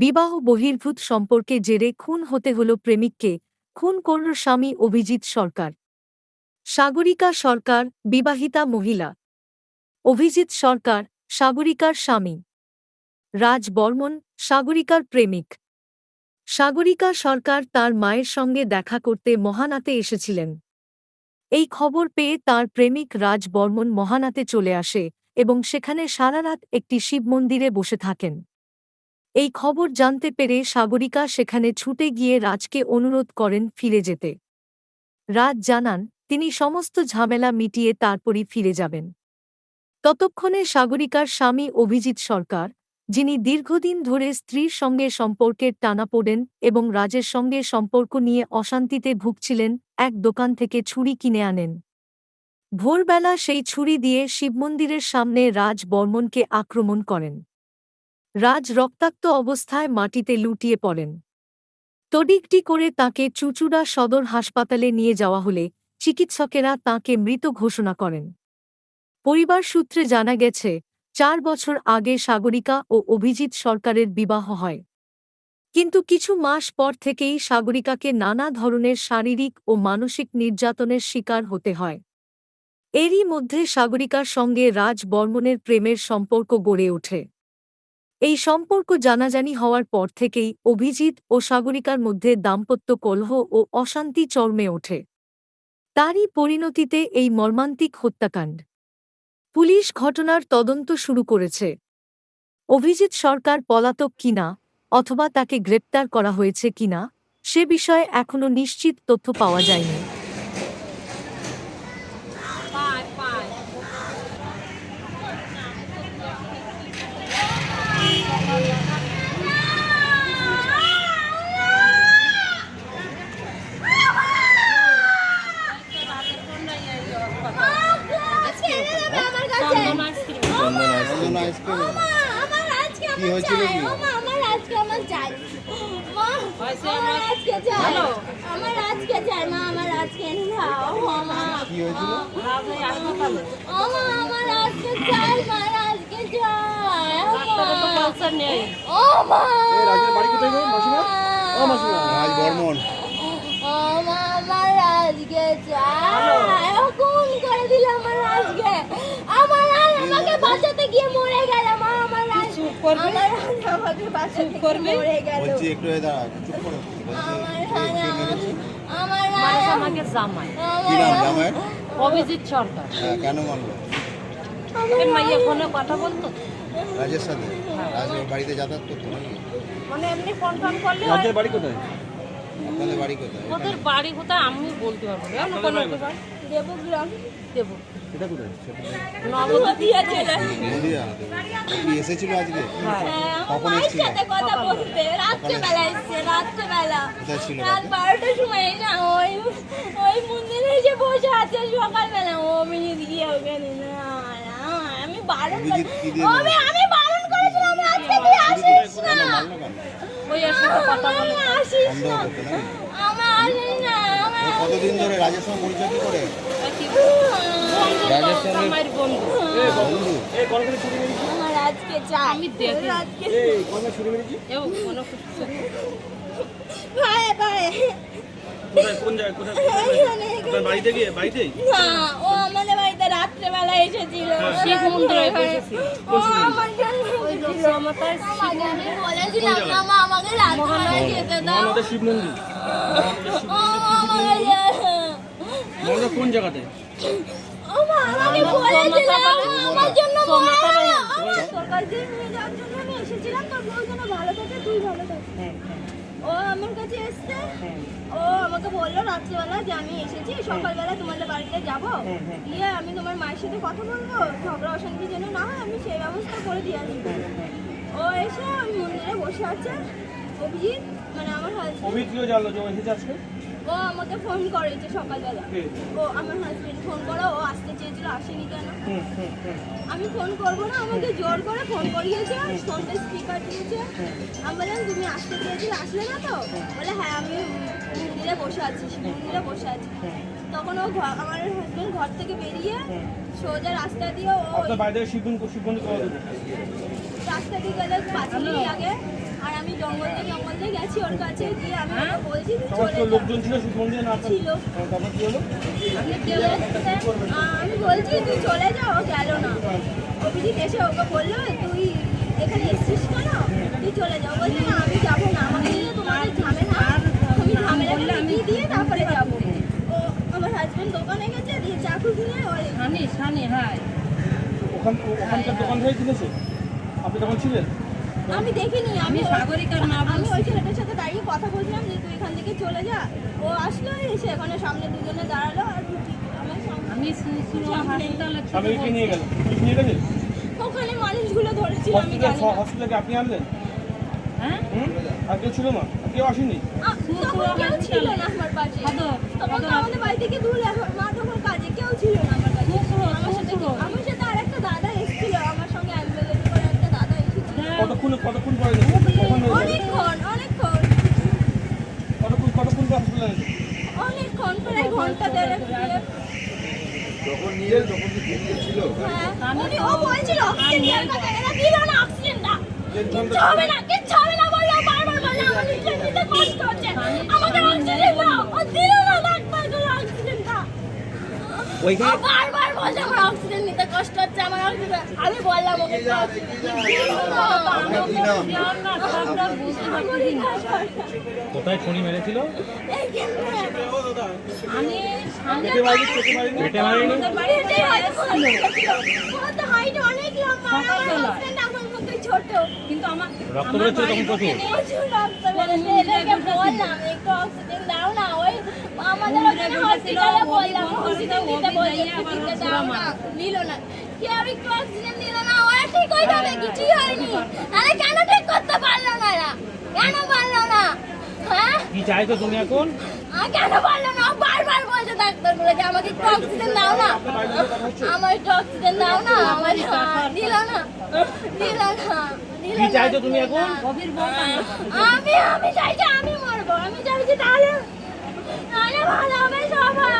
বিবাহ বহির্ভূত সম্পর্কে জেরে খুন হতে হল প্রেমিককে, খুন করল স্বামী অভিজিৎ সরকার। সাগরিকা সরকার, বিবাহিতা মহিলা। অভিজিৎ সরকার, সাগরিকার স্বামী। রাজ বর্মন, সাগরিকার প্রেমিক। সাগরিকা সরকার তার মায়ের সঙ্গে দেখা করতে মহানাতে এসেছিলেন। এই খবর পেয়ে তার প্রেমিক রাজ বর্মন মহানাতে চলে আসে এবং সেখানে সারারাত একটি শিব মন্দিরে বসে থাকেন। এই খবর জানতে পেরে সাগরিকা সেখানে ছুটে গিয়ে রাজকে অনুরোধ করেন ফিরে যেতে। রাজ জানান, তিনি সমস্ত ঝামেলা মিটিয়ে তারপরই ফিরে যাবেন। ততক্ষণে সাগরিকার স্বামী অভিজিৎ সরকার, যিনি দীর্ঘদিন ধরে স্ত্রীর সঙ্গে সম্পর্কের টানা পড়েন এবং রাজের সঙ্গে সম্পর্ক নিয়ে অশান্তিতে ভুগছিলেন, এক দোকান থেকে ছুরি কিনে আনেন। ভোরবেলা সেই ছুরি দিয়ে শিবমন্দিরের সামনে রাজ বর্মনকে আক্রমণ করেন। রাজ রক্তাক্ত অবস্থায় মাটিতে লুটিয়ে পড়েন। তডিকটি করে তাকে চুচুড়া সদর হাসপাতালে নিয়ে যাওয়া হলে চিকিৎসকেরা তাকে মৃত ঘোষণা করেন। পরিবার সূত্রে জানা গেছে, চার বছর আগে সাগরিকা ও অভিজিৎ সরকারের বিবাহ হয়। কিন্তু কিছু মাস পর থেকেই সাগরিকাকে নানা ধরনের শারীরিক ও মানসিক নির্যাতনের শিকার হতে হয়। এরই মধ্যে সাগরিকার সঙ্গে রাজ বর্মনের প্রেমের সম্পর্ক গড়ে ওঠে। এই সম্পর্ক জানাজানি হওয়ার পর থেকেই অভিজিৎ ও সাগরিকার মধ্যে দাম্পত্য কলহ ও অশান্তি চর্মে ওঠে। তারই পরিণতিতে এই মর্মান্তিক হত্যাকাণ্ড। পুলিশ ঘটনার তদন্ত শুরু করেছে। অভিজিৎ সরকার পলাতক কিনা অথবা তাকে গ্রেপ্তার করা হয়েছে কিনা সে বিষয়ে এখনও নিশ্চিত তথ্য পাওয়া যায়নি চন্দন আইসক্রিম কি হয়েছিল কি কি হয়েছিল? এ রাজের বাড়ি কোথায় গো মাসিমা ও মাসিমা রাজ বর্মন আমার আজকে চাই খুন করে দিল আমার আজকে আমার আর আমাকে বাঁচাতে গিয়ে মরে গেল মা আমার আজ আমার বলছি একটু এ দাঁড়া চুপ করো। আমার কে- কে মেরেছে? আমার মাস আর আমাকে জামাই। কি নাম জামাইয়ের? অভিজিৎ সরকার। হ্যাঁ, কেন মাইয়া ফোনে কথা বলতো? রাজের সাথে? রাজ বাড়িতে যাতায়াত করতো নাকি? মানে এমনি ফোন ফোন করলে রাজের বাড়ি কোথায়? আপনাদের বাড়ি কোথায়? ওদের বাড়ি কোথায় আমি বলতে পারব না। কোনো ব্যাপার দেবগ্রাম। দেবো এটা কোথায়? নবদ্বীপ। নদিয়া। ও কি এসেছিল আজকে? হ্যাঁ, কখন মায়ের এসেছিল? সাথে কথা বলতে। রাত্রেবেলা এসছে রাত্রেবেলা। কোথায় ছিল রাত রাতে? বারোটার সময় না ওই ওই মন্দিরে এসে বসে আছে সকালবেলা। ও মিনিট গিয়ে ওখানে না আমি বারণ দিয়ে আমি আমি বারণ করেছিলাম আজকে তুই আসিস না। ওই কথা বলে আসিস না করতো নাকি আমার আসিস না আমার ও কতদিন ধরে রাজের সঙ্গে পরিচয় কি করে? বন্ধু। কোন আজকে চাই আমি দেখি। আজকে এই কোন করে মেরেছি এও কোনো ভাই ভাই। কোথায় কোন জায়গায় কোথায় কোথায়? বাড়িতে গিয়ে বাড়িতেই? না ও আমাদের বাড়িতে এসেছিল। আমার জন্য ওই এসেছিল। আমাকে আমি বলেছিলাম আমাকে যেতে। দাও শিব মন্দির? ও আমার কাছে আমি এসছে ও আমাকে বলল রাত্রিবেলা যে আমি এসেছি সকালবেলা তোমাদের বাড়িতে যাব হ্যাঁ। গিয়ে আমি তোমার মায়ের সাথে কথা বলব ঝগড়া অশান্তি যেন না হয় আমি সেই ব্যবস্থা করে দিয়ে আসব ও এসে ওই মন্দিরে বসে আছে অভিজিৎ? মানে আমার হাজবেন্ড জানলো যে ও আজকে ও আমাকে ফোন করেছে সকালবেলা। ও আমার হাজবেন্ড ফোন করে ও আসতে চেয়েছিল আসেনি কেন? আমি ফোন করব না আমাকে জোর করে ফোন করিয়েছে ফোনটা স্পিকার দিয়েছে। আমি বললাম তুমি আসতে চেয়েছিলে আসলে না তো? বলে হ্যাঁ আমি মন্দিরে বসে আছি মন্দিরে বসে আছি। তখন ও আমার হাজবেন্ড ঘর থেকে বেরিয়ে সোজা রাস্তা দিয়ে ও বাড়ি থেকে কত দূর রাস্তা দিয়ে গেলে পাঁচ মিনিট আগে আর আমি জঙ্গল দিয়ে জঙ্গল দিয়ে গেছি ওর কাছে গিয়ে আমি ওকে বলছি চলে লোকজন ছিল শিবগঞ্জে না ছিল। হ্যাঁ, তারপর কি হলো? আপনি কি আমি বলছি তুই চলে যা ও গেল না। অভিজিৎ এসে ওকে বলল তুই এখানে এসছিস কেন? তুই চলে যাও বলছে না আমি যাব না। আমাকে নিয়ে তোমাদের ঝামেলা। আমি ঝামেলা মিটিয়ে দিয়ে তারপরে যাব। ও আমার হাজবেন্ড দোকানে গেছে দিয়ে চাকু কিনে ওই সানি সানি হাই। ওখান ওখানকার দোকান থেকে কিনেছে? আপনি তখন ছিলেন? আমি দেখিনি আমি সাগরিকার মা আমি ওই ছেলেটার সাথে দাঁড়িয়ে কথা বলছিলাম যে তুই এখান থেকে চলে যা। ও আসলো এসে এখানে সামনে দুজনে দাঁড়াল আর আমি নিয়ে গেল? নিয়ে ওখানে মানুষগুলো ধরেছিল আমি জানি না। আপনি আনলেন? হ্যাঁ? আর কেউ ছিল না? কেউ আসেনি? কেউ ছিল না আমার পাশে। তখন তো আমাদের বাড়ি থেকে দূর এখন মা তখন কাজে কেউ ছিল না আমার কাছে কুকুর, আমার সাথে কুকুর। আমার সাথে আর একটা দাদা এসেছিল আমার সঙ্গে অ্যাম্বুলেন্স করে একটা দাদা এসেছিল কতক্ষণ কতক্ষণ পরে কখন অনেকক্ষণ অনেকক্ষণ। কতক্ষণ কতক্ষণ পর হসপিটালে অনেকক্ষণ প্রায় ঘণ্টা দেড়েক যখন নিয়ে তখন কি দিল্লি ছিল হ্যাঁ উনি ও বলছিল অক্সিজেন দেওয়ার কথা এরা দিল না অক্সিজেনটা কিচ্ছু হবে না কিচ্ছু হবে না বলল বারবার বলল আমার নিতে নিতে কষ্ট হচ্ছে আমাকে অক্সিজেন দাও। ও দিল না ডাক্তারগুলো অক্সিজেনটা ওইখানে- বারবার বলছে আমার অক্সিজেন নিতে কষ্ট হচ্ছে আমার অক্সিজেন আমি বললাম ওকে কোথায় খনি মেরেছিল? আমি পেটে মারিনি অনেক লম্বা আমার ছোট। কিন্তু আমার রক্ত বেরোচ্ছিল তখন প্রচুর? বললাম একটু অক্সিজেন দাও না ওই আমাদের ওখানে হসপিটালে বললাম অক্সিজেন দিতে বলছে দিতে দাও না নিল না। কেউ একটু অক্সিজেন দিল না? ওরা ঠিক হয়ে যাবে কিছুই হয়নি? আরে কেন ঠিক করতে পারল না এরা? কেন পারল না? হ্যাঁ? কি চাইছো তুমি এখন? কেন পারল না? বারবার বলছে ডাক্তারগুলো যে আমাকে একটু অক্সিজেন দাও না। আমার একটু অক্সিজেন দাও না আমার দিল না। দিল না কি চাইছো তুমি এখন? বল আমি আমি চাইছি আমি মরবো। আমি চাইছি তাহলে তাহলে ভালো হবে সবাই